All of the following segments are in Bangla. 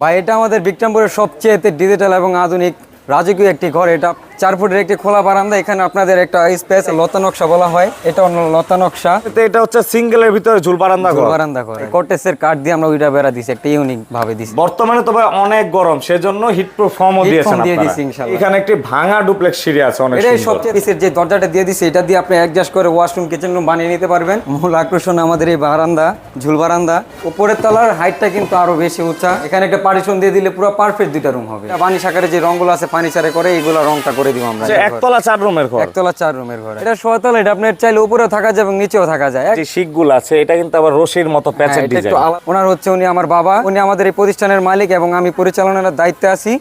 ভাই এটা আমাদের বিক্রমপুরের সবচেয়ে ডিজিটাল এবং আধুনিক রাজকীয় একটি ঘর। এটা চার ফুটের একটি খোলা বারান্দা এখানে আপনাদের একটা স্পেস লতা নকশা বলা হয়। এটা অন্য লতা নকশা। এটা হচ্ছে সিঙ্গেলের ভিতরে ঝুল বারান্দা ঘর। বারান্দা ঘর। কটেসের কাঠ দিয়ে আমরা ওইটা বেড়া দিছি একটা ইউনিক ভাবে দিছি। বর্তমানে তো ভাই অনেক গরম সেজন্য হিট প্রুফ ফর্মও দিয়েছেন দিয়ে আপনারা। ইনশাআল্লাহ। এখানে একটি ভাঙা ডুপ্লেক্স সিঁড়ি আছে অনেক সুন্দর। সবচেয়ে পিসের যে দরজাটা দিয়ে দিছি এটা দিয়ে আপনি অ্যাডজাস্ট করে ওয়াশরুম কিচেন রুম বানিয়ে নিতে পারবেন। মূল আকর্ষণ আমাদের এই বারান্দা ঝুল বারান্দা। উপরের তলার হাইটটা কিন্তু আরও বেশি উঁচা। এখানে একটা পার্টিশন দিয়ে দিলে পুরো পারফেক্ট দুইটা রুম হবে। পানি সাকারে যে রংগুলো আছে পানি সারে করে এইগুলো রংটা করে দিব আমরা একতলা চার রুমের ঘর। একতলা চার রুমের ঘর। এটা সোয়াতলা এটা আপনার চাইলে উপরেও থাকা যায় এবং নিচেও থাকা যায়। যে শিকগুলো আছে এটা কিন্তু আবার রশির মতো হ্যাঁ, প্যাচের ডিজাইন ওনার হচ্ছে উনি আমার বাবা। উনি আমাদের এই প্রতিষ্ঠানের মালিক এবং আমি পরিচালনার দায়িত্বে আছি।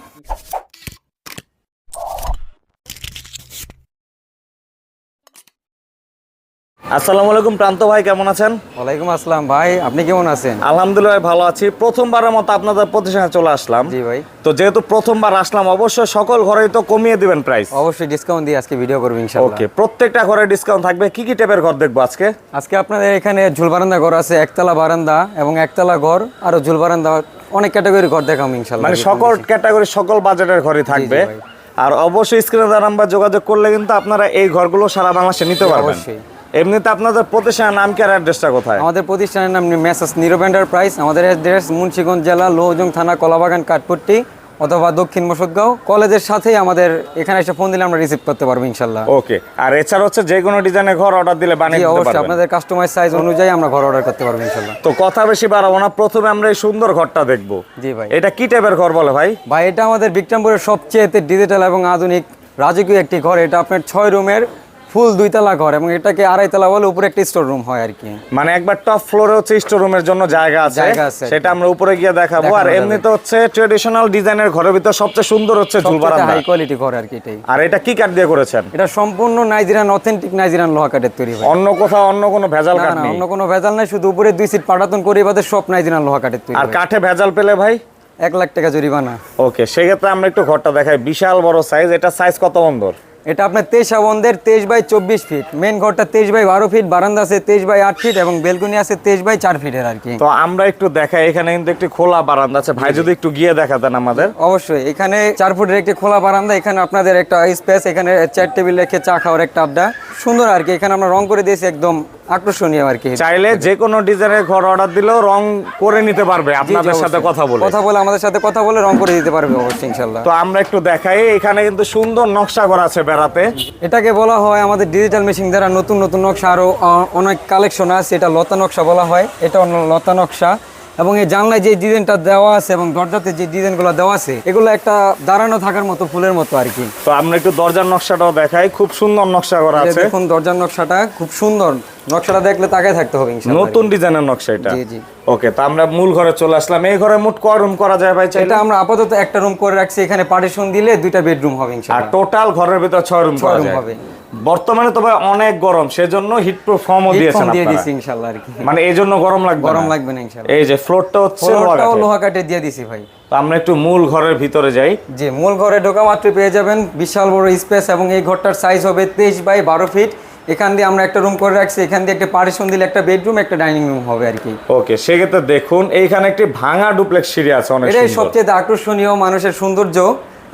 আসসালামু আলাইকুম প্রান্ত ভাই কেমন আছেন? ওয়ালাইকুম আসসালাম ভাই আপনি কেমন আছেন? আলহামদুলিল্লাহ ভালো আছি। প্রথমবারের মতো আপনাদের প্রতিষ্ঠানে চলে আসলাম। জি ভাই। তো যেহেতু প্রথমবার আসলাম অবশ্যই সকল ঘরেই তো কমিয়ে দিবেন প্রাইস অবশ্যই ডিসকাউন্ট দিয়ে আজকে ভিডিও করব ইনশাআল্লাহ। ওকে প্রত্যেকটা ঘরে ডিসকাউন্ট থাকবে। কি কি টাইপের ঘর দেখব আজকে? আজকে আপনাদের এখানে ঝুল বারান্দা ঘর আছে একতলা বারান্দা এবং একতলা ঘর আরও ঝুল বারান্দা অনেক ক্যাটাগরি ঘর দেখাম ইনশাল্লাহ মানে সকল ক্যাটাগরি সকল বাজেটের ঘরই থাকবে। আর অবশ্যই স্ক্রিনে দেওয়া নাম্বার যোগাযোগ করলে কিন্তু আপনারা এই ঘরগুলো সারা বাংলাদেশে নিতে পারবেন। অবশ্যই। এমনিতে আপনাদের প্রতিষ্ঠানের নাম কি আর অ্যাড্রেসটা কোথায়? আমাদের প্রতিষ্ঠানের নাম মেসাস নিরব এন্টারপ্রাইজ আমাদের অ্যাড্রেস মুন্সিগঞ্জ জেলা লোহজং থানা কলাবাগান কাঠপট্টি অথবা দক্ষিণ মসদগাঁও। কলেজের সাথেই আমাদের এখানে এসে ফোন দিলে আমরা রিসিভ করতে পারব ইনশাল্লাহ। ওকে আর এছাড়া হচ্ছে যে কোনো ডিজাইনের ঘর অর্ডার দিলে বানিয়ে দিতে অবশ্যই আপনাদের কাস্টমাইজ সাইজ অনুযায়ী আমরা ঘর অর্ডার করতে পারব ইনশাল্লাহ। তো কথা বেশি বাড়াবো না প্রথমে আমরা এই সুন্দর ঘরটা দেখব। জি ভাই। এটা কি টাইপের ঘর বলে ভাই? ভাই এটা আমাদের বিক্রমপুরের সবচেয়ে ডিজিটাল এবং আধুনিক রাজকীয় একটি ঘর। এটা আপনার ছয় রুমের ফুল দুইতলা ঘর এবং এটাকে আড়াইতলা বলে উপরে একটা স্টোর রুম হয় আর কি মানে একবার টপ ফ্লোরে হচ্ছে স্টোর রুমের জন্য জায়গা আছে। সেটা আমরা উপরে গিয়ে দেখাবো। আর। এমনিতে হচ্ছে ট্রেডিশনাল ডিজাইনের ঘরের ভিতর সবচেয়ে সুন্দর হচ্ছে ঝুল বারান্দা হাই কোয়ালিটি ঘর আর কি এটাই। আর এটা কি কাঠ দিয়ে করেছেন? এটা সম্পূর্ণ নাইজেরিয়ান অথেন্টিক নাইজেরিয়ান লোহা কাঠের তৈরি হয়। অন্য কোথাও অন্য কোনো ভেজাল কাঠ নেই? অন্য কোনো ভেজাল নাই শুধু উপরে দুই সিট পাঠাতন করে বাদে সব নাইজেরিয়ান লোহা কাঠের তৈরি আর। কাঠে ভেজাল পেলে ভাই? এক লাখ টাকা জরিমানা। ওকে সেক্ষেত্রে আমরা একটু ঘরটা দেখাই। বিশাল বড় সাইজ এটা সাইজ কত বন্দর? এটা আপনার তেইশ আবন্দের তেইশ বাই চব্বিশ ফিট মেন ঘরটা তেইশ বাই বারো ফিট বারান্দা আছে তেইশ বাই আট ফিট এবং বেলকুনি আছে তেইশ বাই চার ফিটের আর কি। তো আমরা একটু দেখাই এখানে কিন্তু একটি খোলা বারান্দা আছে। ভাই যদি একটু গিয়ে দেখাতেন আমাদের। অবশ্যই এখানে চার ফুটের একটি খোলা বারান্দা এখানে আপনাদের একটা স্পেস এখানে চেয়ার টেবিল রেখে চা খাওয়ার একটা আড্ডা। সুন্দর আর কি এখানে আমরা রং করে দিয়েছি একদম আকর্ষণীয় আর কি। চাইলে যে কোনো ডিজাইনের ঘর অর্ডার দিলেও রং করে নিতে পারবে আপনাদের সাথে কথা বলে। কথা বলে আমাদের সাথে কথা বলে রং করে দিতে পারবে অবশ্যই ইনশাল্লাহ তো আমরা একটু দেখাই এখানে কিন্তু সুন্দর নকশা করা আছে বেড়াতে। এটাকে বলা হয় আমাদের ডিজিটাল মেশিন দ্বারা নতুন নতুন নকশা আরও অনেক কালেকশন আছে এটা লতা নকশা বলা হয় এটা লতা নকশা। এবং এই জানলায় যে ডিজাইনটা দেওয়া আছে এবং দরজাতে যে ডিজাইনগুলো দেওয়া আছে এগুলো একটা দাঁড়ানো থাকার মতো ফুলের মতো আর কি। তো আমরা একটু দরজার নকশাটাও দেখাই খুব সুন্দর নকশা করা আছে। দেখুন দরজার নকশাটা খুব সুন্দর। নকশাটা দেখলে তাকায় থাকতে হবে নতুন ডিজাইনের নকশা এটা? জি, জি। ওকে তো আমরা মূল ঘরে চলে আসলাম। এই ঘরে মোট কয় রুম করা যায় ভাই এটা আমরা আপাতত একটা রুম করে রাখছি এখানে পার্টিশন দিলে দুইটা বেডরুম হবে আর টোটাল ঘরের ভিতর ছয় রুম করা যায়। হবে। বর্তমানে তো ভাই অনেক গরম সেজন্য হিট প্রুফ ফর্মও দিয়েছেন foam দিয়ে দিছি ইনশাআল্লাহ আর কি। মানে এই জন্য গরম লাগবে গরম লাগবে না ইনশাআল্লাহ। এই যে ফ্লোরটা হচ্ছে লোহা ফ্লোরটাও। লোহা কাঠে দিয়ে দিছি ভাই। তো আমরা একটু মূল ঘরের ভিতরে যাই। যে মূল ঘরে ঢোকা মাত্র পেয়ে যাবেন বিশাল বড় স্পেস এবং এই ঘরটার সাইজ হবে তেইশ বাই বারো ফিট এখান দিয়ে আমরা একটা রুম করে রাখছি এখান দিয়ে একটা পার্টিশন দিলে একটা বেডরুম একটা ডাইনিং রুম হবে আর কি। ওকে সেক্ষেত্রে দেখুন এইখানে একটি ভাঙা ডুপ্লেক্স সিঁড়ি আছে অনেক এটাই সবচেয়ে আকর্ষণীয় মানুষের সৌন্দর্য।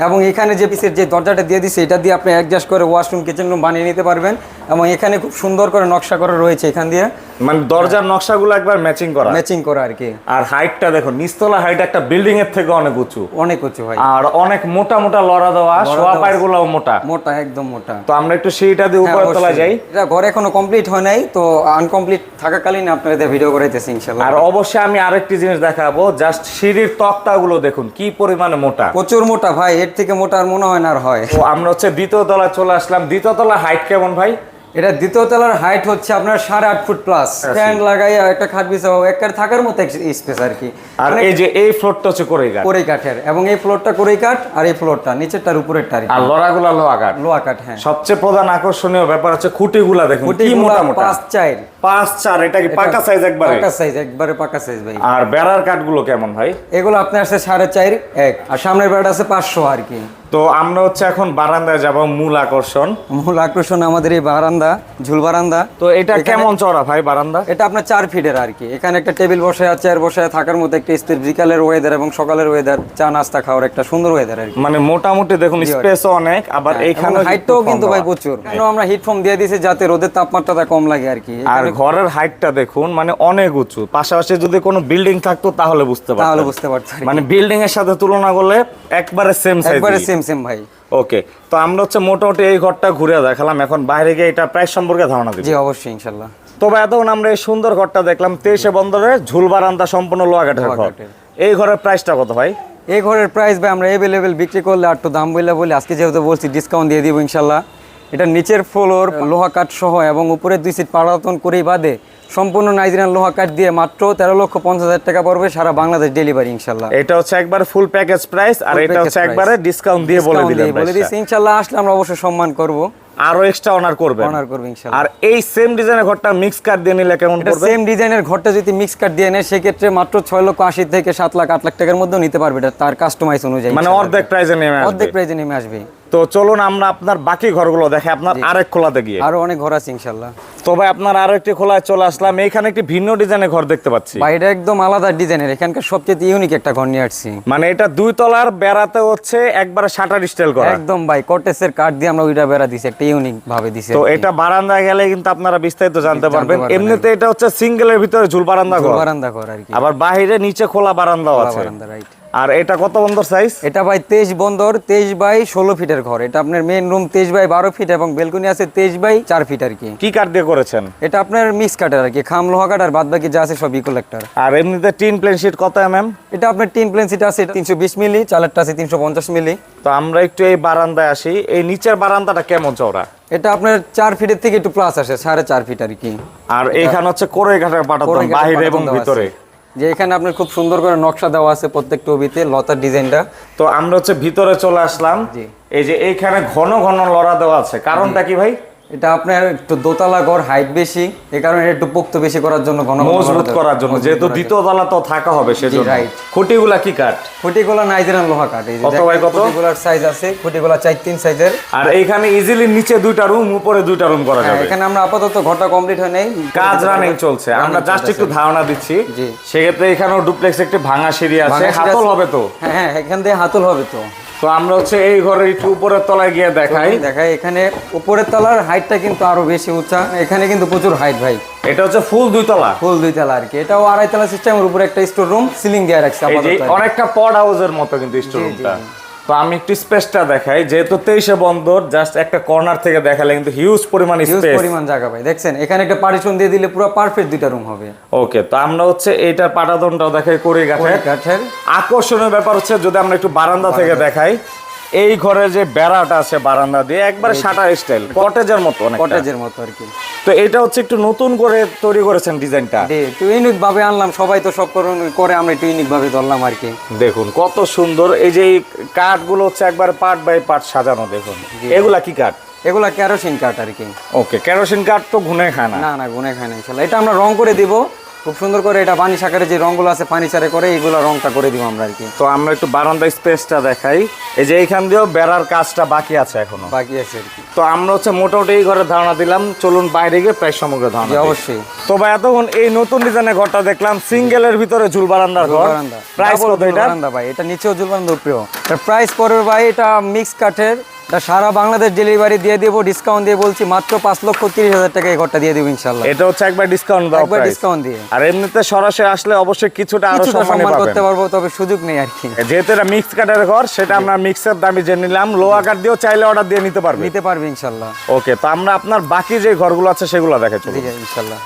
এবং এখানে যে পিসের যে দরজাটা দিয়ে দিচ্ছে এটা দিয়ে আপনি অ্যাডজাস্ট করে ওয়াশরুম কিচেন রুম বানিয়ে নিতে পারবেন। এবং এখানে খুব সুন্দর করে নকশা করা রয়েছে এখান দিয়ে। মানে দরজার নকশাগুলো একবার ম্যাচিং করা। ম্যাচিং করা আর কি। আর হাইটটা দেখুন নিচতলা হাইট একটা বিল্ডিং এর থেকে অনেক উঁচু। অনেক উঁচু ভাই। আর অনেক মোটা মোটা লড়া দেওয়া দেওয়া। পায়ের মোটা। মোটা একদম মোটা। তো আমরা একটু সেইটা দিয়ে হ্যাঁ, উপরে তলা যাই। এটা ঘর এখনও কমপ্লিট হয় নাই তো আনকমপ্লিট থাকাকালীন আপনাদের ভিডিও করাইতেছি ইনশাল্লাহ আর অবশ্যই আমি আরেকটি জিনিস দেখাবো জাস্ট সিঁড়ির তক্তাগুলো দেখুন কি পরিমাণে মোটা। প্রচুর মোটা ভাই এর থেকে মোটা আর মনে হয় না আর হয়। তো আমরা হচ্ছে দ্বিতীয় তলায় চলে আসলাম। দ্বিতীয় তলা হাইট কেমন ভাই? এটা দ্বিতীয় তলার হাইট হচ্ছে আপনার সাড়ে আট ফুট প্লাস স্ট্যান্ড লাগাই একটা খাট বিছাও একবার থাকার মতো স্পেস আর কি। আর এই যে এই ফ্লোরটা হচ্ছে করে কাঠ কোরেই কাঠের। এবং এই ফ্লোরটা কোরেই কাঠ আর এই ফ্লোরটা নিচেরটার উপরেরটা আর কি। আর লড়াগুলা লোহা কাঠ। লোহা কাঠ হ্যাঁ। সবচেয়ে প্রধান আকর্ষণীয় ব্যাপার হচ্ছে খুঁটিগুলা দেখুন কি মোটা মোটা। পাঁচ চার পাঁচ চার এটা কি পাকা সাইজ একবারে? পাকা সাইজ একবারে পাকা সাইজ ভাই। আর বেড়ার কাঠগুলো কেমন ভাই? এগুলো আপনার আছে সাড়ে চার এক। আর সামনের বেড়া আছে পাঁচশো আর কি। তো আমরা হচ্ছে এখন বারান্দায় যাব মূল আকর্ষণ। মূল আকর্ষণ আমাদের এই বারান্দা ঝুল বারান্দা। তো এটা এখানে- কেমন চড়া ভাই বারান্দা? এটা আপনার চার ফিটের আর কি। এখানে একটা টেবিল বসে আর চেয়ার বসে থাকার মতো একটা স্থির বিকালের ওয়েদার এবং সকালের ওয়েদার চা নাস্তা খাওয়ার একটা সুন্দর ওয়েদার আর কি। মানে মোটামুটি দেখুন স্পেসও অনেক আবার এইখানে হাইটটাও কিন্তু ভাই প্রচুর। আমরা হিট দিয়ে দিয়েছি যাতে রোদের তাপমাত্রাটা কম লাগে আর কি। আর ঘরের হাইটটা দেখুন মানে অনেক উঁচু। পাশাপাশি যদি কোনো বিল্ডিং থাকতো তাহলে বুঝতে তাহলে বুঝতে পারছি মানে বিল্ডিং এর সাথে তুলনা করলে একবারে সেম সাইজ একবারে সেম সেম ভাই। ওকে তো আমরা হচ্ছে মোটামুটি এই ঘরটা ঘুরে দেখালাম। এখন বাইরে গিয়ে এটা প্রাইস সম্পর্কে ধারণা দিই জি অবশ্যই ইনশাল্লাহ। তবে এতক্ষণ আমরা এই সুন্দর ঘরটা দেখলাম তেইশে বন্দরে ঝুল বারান্দা সম্পূর্ণ লোয়া কাঠের ঘর এই ঘরের প্রাইসটা কত ভাই? এই ঘরের প্রাইস ভাই আমরা এভেলেবেল বিক্রি করলে আর একটু দাম বললে বলি আজকে যেহেতু বলছি ডিসকাউন্ট দিয়ে দিব ইনশাল্লাহ। এটা নিচের ফ্লোর লোহা কাঠ সহ এবং উপরে দুই সিট পাড়াতন করেই বাদে সম্পূর্ণ নাইজেরিয়ান লোহা কাঠ দিয়ে মাত্র তেরো লক্ষ পঞ্চাশ হাজার টাকা পড়বে সারা বাংলাদেশ ডেলিভারি ইনশাল্লাহ। এটা হচ্ছে একবার ফুল প্যাকেজ প্রাইস আর এটা হচ্ছে একবারে ডিসকাউন্ট দিয়ে বলে দিয়ে বলে দিচ্ছি ইনশাল্লাহ আসলে আমরা অবশ্যই সম্মান করব। আরও এক্সট্রা অনার করবেন। অনার করব আর এই সেম ডিজাইনের ঘরটা মিক্স কাট দিয়ে নিলে কেমন পড়বে? সেম ডিজাইনের ঘরটা যদি মিক্স কাট দিয়ে নেয় সেক্ষেত্রে মাত্র ছয় লক্ষ আশি থেকে সাত লাখ আট লাখ টাকার মধ্যেও নিতে পারবে এটা তার কাস্টমাইজ অনুযায়ী মানে অর্ধেক প্রাইসে নেমে আসবে। অর্ধেক প্রাইজে নেমে আসবে। তো চলুন আমরা আপনার বাকি ঘরগুলো দেখে আপনার আরেক খোলাতে গিয়ে। আরও অনেক ঘর আছে ইনশাল্লাহ তবে আপনার আরও একটি খোলায় চলে আসলাম। এইখানে একটি ভিন্ন ডিজাইনের ঘর দেখতে পাচ্ছি। বা এটা একদম আলাদা ডিজাইনের। এখানকার সবচেয়ে ইউনিক একটা ঘর নিয়ে আসছি। মানে এটা দুই তলার বেড়াতে হচ্ছে একবারে শাটার স্টাইল করা। একদম ভাই কটেসের কাঠ দিয়ে আমরা ওইটা বেড়া দিছি একটা ইউনিক ভাবে দিছি তো এটা বারান্দায় গেলে কিন্তু আপনারা বিস্তারিত জানতে পারবেন। পারবেন, এমনিতে এটা হচ্ছে সিঙ্গেলের ভিতরে ঝুল বারান্দা ঘর। বারান্দা ঘর আর কি। আবার বাইরে নিচে খোলা বারান্দাও আছে। বারান্দা রাইট আর এটা কত বন্দর সাইজ এটা ভাই তেইশ বন্দর তেইশ বাই ষোলো ফিটের ঘর। এটা আপনার মেন রুম তেইশ বাই বারো ফিট এবং বেলকনি আছে তেইশ বাই চার ফিট আর কি। কি কাঠ দিয়ে করেছেন? এটা আপনার মিক্স কাঠের আর কি খাম লোহা কাঠ আর বাদ বাকি যা আছে সব ইকোলেক্টার আর এমনিতে টিন প্লেন শিট কত এমএম এটা আপনার টিন প্লেন সিট আছে তিনশো বিশ মিলি চালেরটা আছে তিনশো পঞ্চাশ মিলি তো আমরা একটু এই বারান্দায় আসি। এই নিচের বারান্দাটা কেমন চওড়া? এটা আপনার চার ফিটের থেকে একটু প্লাস আসে সাড়ে চার ফিট আর কি। আর এইখানে হচ্ছে কোরে ঘাটের ঘাটের বাহিরে এবং ভিতরে। যে এখানে আপনার খুব সুন্দর করে নকশা দেওয়া আছে প্রত্যেক টবিতে লতার ডিজাইনটা। তো আমরা হচ্ছে ভিতরে চলে আসলাম। এই যে এইখানে ঘন ঘন লড়া দেওয়া আছে। কারণটা কি ভাই? এটা আপনার একটু দোতলা ঘর হাইট বেশি এই কারণে একটু পোক্ত বেশি করার জন্য ঘন মজবুত করার জন্য যেহেতু করার দ্বিতীয় তলা তো থাকা হবে সেজন্য। খুঁটিগুলা কি কাঠ? খুঁটিগুলা নাইজেরিয়ান লোহা কাঠ এই কত বাই কত? খুঁটিগুলার সাইজ আছে খুঁটিগুলা চার তিন সাইজের আর এইখানে ইজিলি নিচে দুইটা রুম উপরে দুইটা রুম করা হ্যাঁ, যাবে। এখানে আমরা আপাতত ঘরটা কমপ্লিট হয় নাই। কাজ রানিং চলছে। আমরা জাস্ট একটু ধারণা দিচ্ছি। জি। সেক্ষেত্রে এখানেও ডুপ্লেক্স একটি ভাঙা সিঁড়ি আছে। হাতল হবে তো? হ্যাঁ হ্যাঁ এখান দিয়ে হাতল হবে তো। তো আমরা হচ্ছে এই ঘরের একটু উপরের তলায় গিয়ে দেখাই। দেখাই এখানে উপরের তলার হাইটটা কিন্তু আরও বেশি উঁচা। এখানে কিন্তু প্রচুর হাইট ভাই। এটা হচ্ছে ফুল দুই তলা। ফুল দুই তলা আর কি। এটাও আড়াই তলা সিস্টেমের উপরে একটা স্টোর রুম সিলিং দেওয়া রাখছে। অনেকটা পড হাউসের মতো কিন্তু স্টোরুমটা তো আমি একটু স্পেসটা দেখাই। যেহেতু তেইশে বন্দর জাস্ট একটা কর্নার থেকে দেখালে কিন্তু হিউজ পরিমাণ স্পেস পরিমাণ জায়গা ভাই। দেখছেন এখানে একটা পার্টিশন দিয়ে দিলে পুরো পারফেক্ট দুইটা রুম হবে। ওকে তো আমরা হচ্ছে এইটার পাটাদনটাও দেখাই করে গাছের আকর্ষণের ব্যাপার হচ্ছে যদি আমরা একটু বারান্দা। থেকে দেখাই এই ঘরের যে বেড়াটা আছে বারান্দা দিয়ে একবারে শাটার স্টাইল কটেজের মতো কটেজের মতো আর কি। তো এটা হচ্ছে একটু নতুন করে তৈরি করেছেন ডিজাইনটা? একটু ইউনিক ভাবে আনলাম সবাই তো সব করে আমরা একটু ইউনিক ভাবে ধরলাম আর কি। দেখুন কত সুন্দর। এই যে কাঠগুলো হচ্ছে একবার পার্ট বাই পার্ট সাজানো দেখুন। এগুলা কি কাঠ? এগুলা কেরোসিন কাঠ আর কি। ওকে কেরোসিন কাঠ তো ঘুনে খায় না। না না গুনে খায় না ইনশাল্লাহ। এটা আমরা রং করে দিব। খুব সুন্দর করে এটা পানি সাকারে যে রংগুলো আছে পানি সারে করে এইগুলো রংটা করে দিব আমরা আর কি। তো আমরা একটু বারান্দা স্পেসটা দেখাই। এই যে এইখান দিয়েও বেড়ার কাজটা বাকি আছে এখনও। বাকি আছে আর কি। তো আমরা হচ্ছে মোটামুটি এই ঘরের ধারণা দিলাম চলুন বাইরে গিয়ে প্রায় সমগ্র ধারণা অবশ্যই। তো ভাই এতক্ষণ এই নতুন ডিজাইনের ঘরটা দেখলাম সিঙ্গেলের ভিতরে ঝুল বারান্দার ঘর। বারান্দা। প্রাইস কত এটা? বারান্দা ভাই। এটা নিচেও জুলবারান্দা উপরেও। এটার প্রাইস পড়বে ভাই এটা মিক্স কাঠের সারা বাংলাদেশ ডেলিভারি দিয়ে দেবো ডিসকাউন্ট দিয়ে বলছি মাত্র পাঁচ লক্ষ তিরিশ হাজার টাকা এই ঘরটা দিয়ে দেবো ইনশাল্লাহ এটা হচ্ছে একবার ডিসকাউন্ট একবার ডিসকাউন্ট দিয়ে। আর এমনিতে সরাসরি আসলে অবশ্যই কিছুটা আরও সম্মান করতে পারব তবে সুযোগ নেই আর কি। যেহেতু এটা মিক্স কাঠের ঘর সেটা আমরা মিক্সের দামে জেনে নিলাম। লোয়া কাঠ দিয়েও চাইলে অর্ডার দিয়ে নিতে পারবে। নিতে পারবে ইনশাল্লাহ ওকে তো আমরা আপনার বাকি যে ঘরগুলো আছে সেগুলো দেখে চলুন। ঠিক আছে ইনশাল্লাহ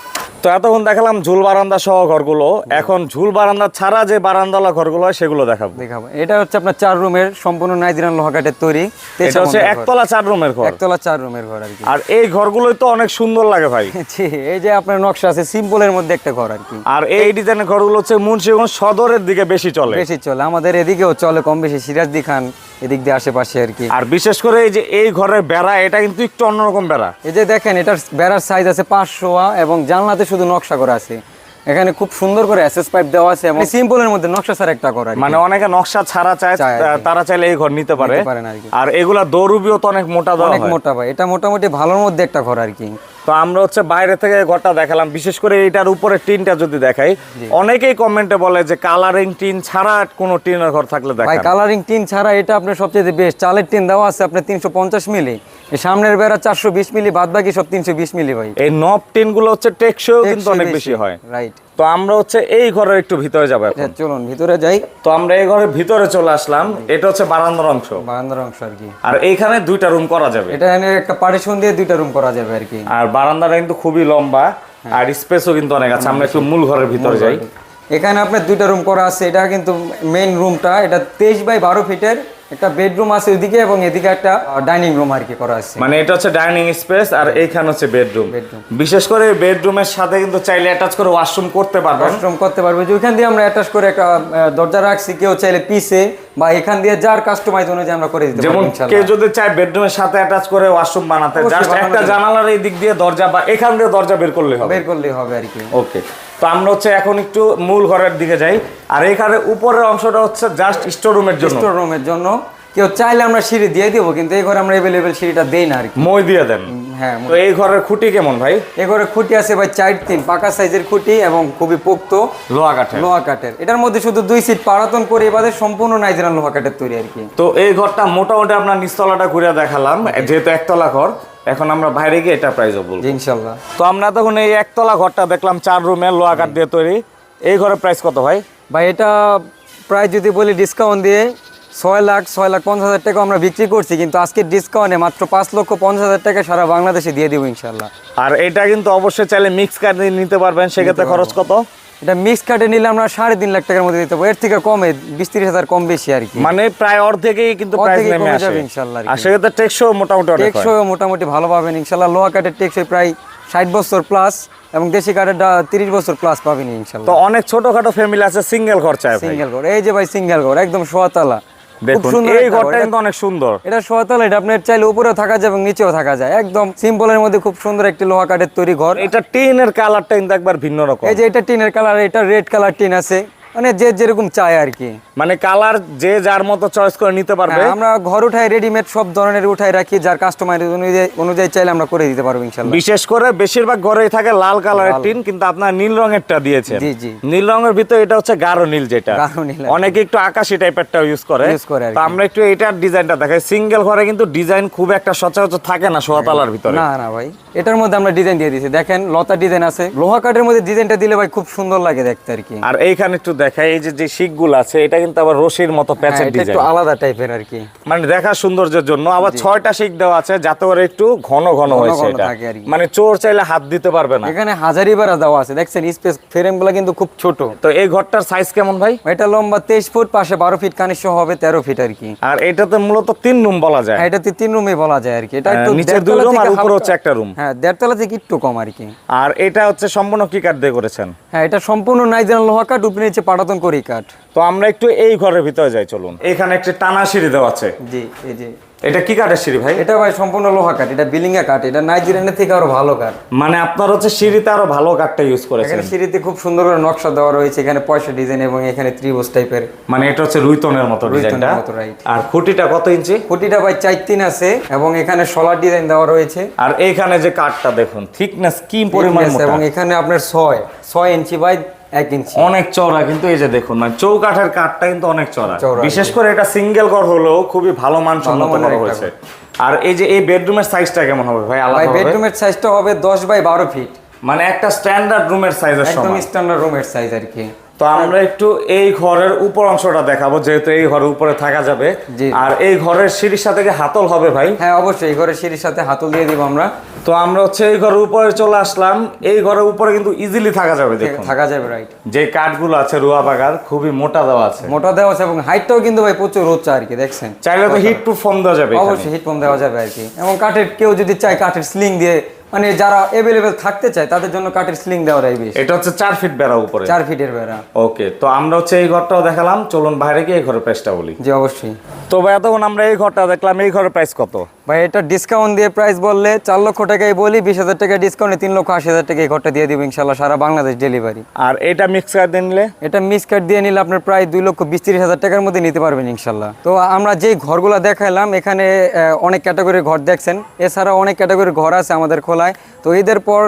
তো এতক্ষণ দেখালাম ঝুল বারান্দা সহ ঘরগুলো। এখন ঝুল বারান্দা ছাড়া যে বারান্দালা ঘরগুলো হয় সেগুলো দেখাবো। দেখাবো। এটা হচ্ছে আপনার চার রুমের সম্পূর্ণ নাইজেরিয়ান লোহা কাঠের তৈরি। এটা হচ্ছে একতলা চার রুমের ঘর। একতলা চার রুমের ঘর আর কি। আর এই ঘরগুলোই তো অনেক সুন্দর লাগে ভাই। জি, এই যে আপনার নকশা আছে সিম্পলের মধ্যে একটা ঘর আর কি। আর এই ডিজাইনের ঘরগুলো হচ্ছে মুন্সিগঞ্জ সদরের দিকে বেশি চলে। বেশি চলে আমাদের এদিকেও চলে কম বেশি। সিরাজদি খান এদিক দিয়ে আশেপাশে আর কি। আর বিশেষ করে এই যে এই ঘরের বেড়া এটা কিন্তু একটু অন্যরকম বেড়া। এই যে দেখেন এটার বেড়ার সাইজ আছে পাঁচশো এবং জানলাতে শুধু নকশা করা আছে। এখানে খুব সুন্দর করে এসএস পাইপ দেওয়া আছে এবং সিম্পলের মধ্যে নকশা ছাড়া একটা করা মানে অনেকে নকশা ছাড়া চায় তারা চাইলে এই ঘর নিতে পারে। আর এগুলা দৌড়ুবিও তো অনেক মোটা অনেক মোটা ভাই। এটা মোটামুটি ভালোর মধ্যে একটা ঘর আর কি। তো আমরা হচ্ছে বাইরে থেকে ঘরটা দেখালাম। বিশেষ করে এইটার উপরে টিনটা যদি দেখাই অনেকেই কমেন্টে বলে যে কালারিং টিন ছাড়া কোনো টিনের ঘর থাকলে দেখান কালারিং টিন ছাড়া এটা আপনার সবচেয়ে বেস্ট চালের টিন দেওয়া আছে আপনার তিনশো পঞ্চাশ মিলি। সামনের বেড়া চারশো বিশ মিলি বাদ বাকি সব তিনশো বিশ মিলি ভাই। এই নব টিনগুলো হচ্ছে টেকসইও কিন্তু অনেক বেশি। হয়। রাইট তো আমরা হচ্ছে এই ঘরের একটু ভিতরে যাব এখন। চলুন ভিতরে যাই। তো আমরা এই ঘরের ভিতরে চলে আসলাম। এটা হচ্ছে বারান্দার অংশ। বারান্দার অংশ আর কি। আর এইখানে দুইটা রুম করা যাবে। এটা একটা পার্টিশন দিয়ে দুইটা রুম করা যাবে আর কি। আর বারান্দাটা কিন্তু খুবই লম্বা, আর স্পেসও কিন্তু অনেক আছে। আমরা একটু মূল ঘরের ভিতরে যাই। এখানে আপনার দুইটা রুম করা আছে। এটা কিন্তু মেইন রুমটা এটা তেইশ বাই বারো ফিটের একটা বেডরুম আছে ওইদিকে এবং এদিকে একটা ডাইনিং রুম আর কি করা আছে। মানে এটা হচ্ছে ডাইনিং স্পেস আর এইখানে হচ্ছে বেডরুম বিশেষ করে বেডরুমের সাথে কিন্তু চাইলে অ্যাটাচ করে ওয়াশরুম করতে পারবেন। ওয়াশরুম করতে পারবে। যে ওইখান দিয়ে আমরা অ্যাটাচ করে একটা দরজা রাখছি কেউ চাইলে পিসে বা এখান দিয়ে যার কাস্টমাইজ অনুযায়ী আমরা করে দিতে যেমন কেউ যদি চায় বেডরুমের সাথে অ্যাটাচ করে ওয়াশরুম বানাতে জাস্ট একটা জানালার এই দিক দিয়ে দরজা বা এখান দিয়ে দরজা বের করলে হবে। বের করলে হবে আর কি। ওকে তো আমরা হচ্ছে এখন একটু মূল ঘরের দিকে যাই। আর এখানে উপরের অংশটা হচ্ছে জাস্ট স্টোর রুমের জন্য। স্টোর রুমের জন্য। কেউ চাইলে আমরা সিঁড়ি দিয়ে দিব কিন্তু এই ঘরে আমরা অ্যাভেলেবেল সিঁড়িটা দেই না আর কি। মই দিয়ে দেন। হ্যাঁ তো এই ঘরের খুঁটি কেমন ভাই? এই ঘরের খুঁটি আছে ভাই চার তিন পাকা সাইজের খুঁটি এবং খুবই পোক্ত। লোহা কাঠের। লোহা কাঠের। এটার মধ্যে শুধু দুই সিট পারাতন করে এবারে সম্পূর্ণ নাইজেরান লোহা কাঠের তৈরি আর কি। তো এই ঘরটা মোটামুটি আপনার নিচতলাটা ঘুরে দেখালাম যেহেতু একতলা ঘর। এখন আমরা বাইরে গিয়ে এটা প্রাইজও বলব। ইনশাল্লাহ। তো আমরা তখন এই একতলা ঘরটা দেখলাম চার রুমের লোহা কাঠ দিয়ে তৈরি। এই ঘরের প্রাইস কত ভাই? ভাই এটা প্রায় যদি বলি ডিসকাউন্ট দিয়ে ছয় লাখ ছয় লাখ পঞ্চাশ হাজার টাকা আমরা বিক্রি করছি কিন্তু আজকে ডিসকাউন্টে মাত্র পাঁচ লক্ষ পঞ্চাশ হাজার টাকা সারা বাংলাদেশে দিয়ে দেবো ইনশাল্লাহ আর এটা কিন্তু অবশ্যই চাইলে মিক্স দিয়ে নিতে পারবেন সেক্ষেত্রে খরচ কত? এটা মিক্স কাটে নিলে আমরা সাড়ে তিন লাখ টাকার মধ্যে দিতে পারব। এর থেকে কমে বিশ তিরিশ হাজার কম বেশি আর কি। মানে প্রায় অর্ধেকেই কিন্তু প্রাইস নেমে আসে। ইনশাল্লাহ আর আর সেক্ষেত্রে টেকসও মোটামুটি টেকসই মোটামুটি ভালো পাবেন ইনশাল্লাহ লোহা কাঠের টেকসই প্রায় ষাট বছর প্লাস এবং দেশি কাঠের তিরিশ বছর প্লাস পাবেন তো ইনশাল্লাহ অনেক ছোটখাটো ফ্যামিলি আছে সিঙ্গেল ঘর চায় ভাই। সিঙ্গেল ঘর এই যে ভাই সিঙ্গেল ঘর একদম সোয়াতলা। দেখুন এই একটা ঘরটা কিন্তু অনেক সুন্দর। এটা এটা আপনার চাইলে উপরেও থাকা যায় এবং নিচেও থাকা যায়। একদম সিম্পলের মধ্যে খুব সুন্দর একটি লোহা কাঠের তৈরি ঘর। এটা টিনের কালারটা কিন্তু একবার ভিন্ন রকম। এই যে এটা টিনের কালার এটা রেড কালার টিন আছে। মানে যে যেরকম চায় আর কি। মানে কালার যে যার মতো চয়েস করে নিতে পারবে। হ্যাঁ, আমরা ঘর উঠাই রেডিমেড সব ধরনের উঠাই রাখি যার কাস্টমার অনুযায়ী অনুযায়ী চাইলে আমরা করে দিতে পারব ইনশাল্লাহ। বিশেষ করে বেশিরভাগ ঘরেই থাকে লাল কালারের টিন কিন্তু আপনার নীল রঙেরটা দিয়েছেন। জি, জি। নীল রঙের ভিতরে এটা হচ্ছে গাঢ় নীল যেটা। গাঢ় নীল অনেকে একটু আকাশি টাইপেরটা ইউজ করে। Use করে তো আমরা একটু এটার ডিজাইনটা দেখাই। সিঙ্গেল ঘরে কিন্তু ডিজাইন খুব একটা সচরাচর থাকে না সোয়াতালার ভিতরে। না না ভাই এটার মধ্যে আমরা ডিজাইন দিয়ে দিয়েছি। দেখেন লতা ডিজাইন আছে। লোহা কাঠের মধ্যে ডিজাইনটা দিলে ভাই খুব সুন্দর লাগে দেখতে আর কি। আর এইখানে একটু দেখাই এই যে যে শিকগুলো আছে এটা কিন্তু আবার রশির মতো হ্যাঁ, প্যাচের ডিজাইন একটু আলাদা টাইপের আর কি। মানে দেখা সৌন্দর্যের জন্য। আবার ছয়টা শিক দেওয়া আছে যাতে করে একটু ঘন ঘন হয়েছে এটা। মানে চোর চাইলে হাত দিতে পারবে না। এখানে হাজারি বাড়া দেওয়া আছে। দেখছেন স্পেস ফ্রেমগুলো কিন্তু খুব ছোট। তো এই ঘরটার সাইজ কেমন ভাই? এটা লম্বা তেইশ ফুট পাশে বারো ফিট কানিশ্য হবে তেরো ফিট আর কি। আর এটাতে মূলত তিন রুম বলা যায়। হ্যাঁ, এটাতে তিন রুমে বলা যায় আর কি। এটা একটু হ্যাঁ, নিচে দুই room আর উপরে হচ্ছে একটা room। হ্যাঁ দেড়তলা থেকে একটু কম আর কি। আর এটা হচ্ছে সম্পূর্ণ কি কাঠ দিয়ে করেছেন। হ্যাঁ এটা সম্পূর্ণ নাইজেরান লোহা কাঠ উপরে নিচে পাটাতন করি কাঠ তো আমরা একটু এই ঘরের ভিতরে যাই চলুন। এখানে একটা টানা সিঁড়ি দেওয়া আছে। জি এই যে। এটা কি কাঠের সিঁড়ি ভাই? এটা ভাই সম্পূর্ণ লোহা কাঠ এটা বিলিঙ্গা কাঠ এটা নাইজেরিয়ানের থেকে আরও ভালো কাঠ। মানে আপনার হচ্ছে সিঁড়িতে আরও ভালো কাঠটা ইউজ করেছেন। এখানে সিঁড়িতে খুব সুন্দর করে নকশা দেওয়া রয়েছে এখানে পয়সা ডিজাইন এবং এখানে ত্রিভুজ টাইপের। মানে এটা হচ্ছে রুইতনের মতো ডিজাইনটা। আর খুঁটিটা কত ইঞ্চি? খুঁটিটা ভাই চার তিন আছে এবং এখানে সোলার ডিজাইন দেওয়া রয়েছে। আর এইখানে যে কাঠটা দেখুন থিকনেস কি পরিমাণ এবং এখানে আপনার ছয় ছয় ইঞ্চি বাই এক ইঞ্চি। অনেক চওড়া কিন্তু এই যে দেখুন মানে চৌকাঠের কাঠটা কিন্তু অনেক চওড়া। বিশেষ করে এটা সিঙ্গেল ঘর হলেও খুবই ভালো মানসম্মত করা হয়েছে। আর এই যে এই বেডরুমের সাইজটা কেমন হবে ভাই? আলাদা বেডরুমের সাইজটা হবে দশ বাই বারো ফিট মানে একটা স্ট্যান্ডার্ড রুমের সাইজের একদম সমান। স্ট্যান্ডার্ড রুমের সাইজ আর কি। তো আমরা একটু এই ঘরের উপর অংশটা দেখাবো যেহেতু এই ঘরের উপরে থাকা যাবে। আর এই ঘরের সিঁড়ির সাথে কি হাতল হবে ভাই? হ্যাঁ অবশ্যই এই ঘরের সিঁড়ির সাথে হাতল দিয়ে দিব আমরা। তো আমরা হচ্ছে এই ঘরের উপরে চলে আসলাম। এই ঘরের উপরে কিন্তু ইজিলি থাকা যাবে দেখুন। থাকা যাবে রাইট যে কাঠগুলো আছে রুয়া বাগার খুবই মোটা দেওয়া আছে। মোটা দেওয়া আছে এবং হাইটটাও কিন্তু ভাই প্রচুর হচ্ছে আর কি দেখছেন? চাইলে তো হিট প্রুফ ফর্ম দেওয়া যাবে অবশ্যই হিট ফর্ম দেওয়া যাবে আর কি। এবং কাঠের কেউ যদি চায় কাঠের স্লিং দিয়ে মানে যারা অ্যাভেলেবেল থাকতে চায় তাদের জন্য কাঠের স্লিং দেওয়াটাই বেশ। এটা হচ্ছে চার ফিট বেড়া উপরে। চার ফিটের বেড়া। ওকে তো আমরা হচ্ছে এই ঘরটাও দেখালাম। চলুন বাইরে গিয়ে এই ঘরের প্রাইসটা বলি। জি অবশ্যই। তো ভাই তখন আমরা এই ঘরটা দেখলাম এই ঘরের প্রাইস কত? ভাই এটা ডিসকাউন্ট দিয়ে প্রাইস বললে চার লক্ষ টাকাই বলি বিশ হাজার টাকা ডিসকাউন্টে তিন লক্ষ আশি হাজার টাকা এই ঘরটা দিয়ে দিব ইনশাল্লাহ সারা বাংলাদেশ ডেলিভারি আর এটা মিক্স করে দিয়ে নিলে? এটা মিক্স কাট দিয়ে নিলে আপনার প্রায় দুই লক্ষ বিশ তিরিশ হাজার টাকার মধ্যে নিতে পারবেন ইনশাল্লাহ তো আমরা যে ঘরগুলো দেখাইলাম এখানে অনেক ক্যাটাগরির ঘর দেখছেন। এছাড়া অনেক ক্যাটাগরির ঘর আছে আমাদের খোলায় তো ঈদের পর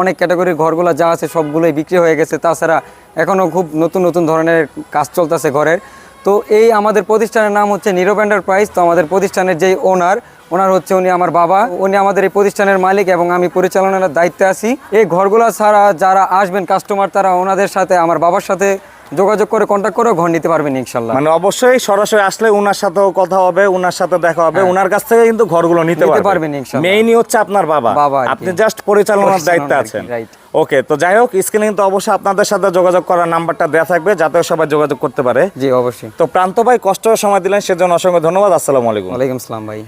অনেক ক্যাটাগরির ঘরগুলো যা আছে সবগুলোই বিক্রি হয়ে গেছে। তাছাড়া এখনও খুব নতুন নতুন ধরনের কাজ চলতেছে ঘরের। তো এই আমাদের প্রতিষ্ঠানের নাম হচ্ছে নীরব এন্টারপ্রাইজ তো আমাদের প্রতিষ্ঠানের যেই ওনার ওনার হচ্ছে উনি আমার বাবা। উনি আমাদের এই প্রতিষ্ঠানের মালিক এবং আমি পরিচালনার দায়িত্বে আছি। এই ঘরগুলো ছাড়া যারা আসবেন কাস্টমার তারা ওনাদের সাথে, আমার বাবার সাথে যোগাযোগ করে কন্ট্যাক্ট করে ঘর নিতে পারবেন ইনশাল্লাহ। মানে অবশ্যই সরাসরি আসলে উনার সাথেও কথা হবে উনার সাথে দেখা হবে উনার কাছ থেকে কিন্তু ঘরগুলো নিতে পারবেন মেইনই হচ্ছে আপনার বাবা। বাবা আপনি জাস্ট পরিচালনার পরিচালনার দায়িত্বে আছেন। ওকে তো যাই হোক স্ক্রিনে কিন্তু অবশ্যই আপনাদের সাথে যোগাযোগ করার নাম্বারটা দেওয়া থাকবে যাতে সবাই যোগাযোগ করতে পারে। জি অবশ্যই। তো প্রান্ত ভাই কষ্ট সময় দিলেন সেজন্য অসংখ্য ধন্যবাদ। আসসালামু আলাইকুম। ওয়ালাইকুম আসসালাম ভাই।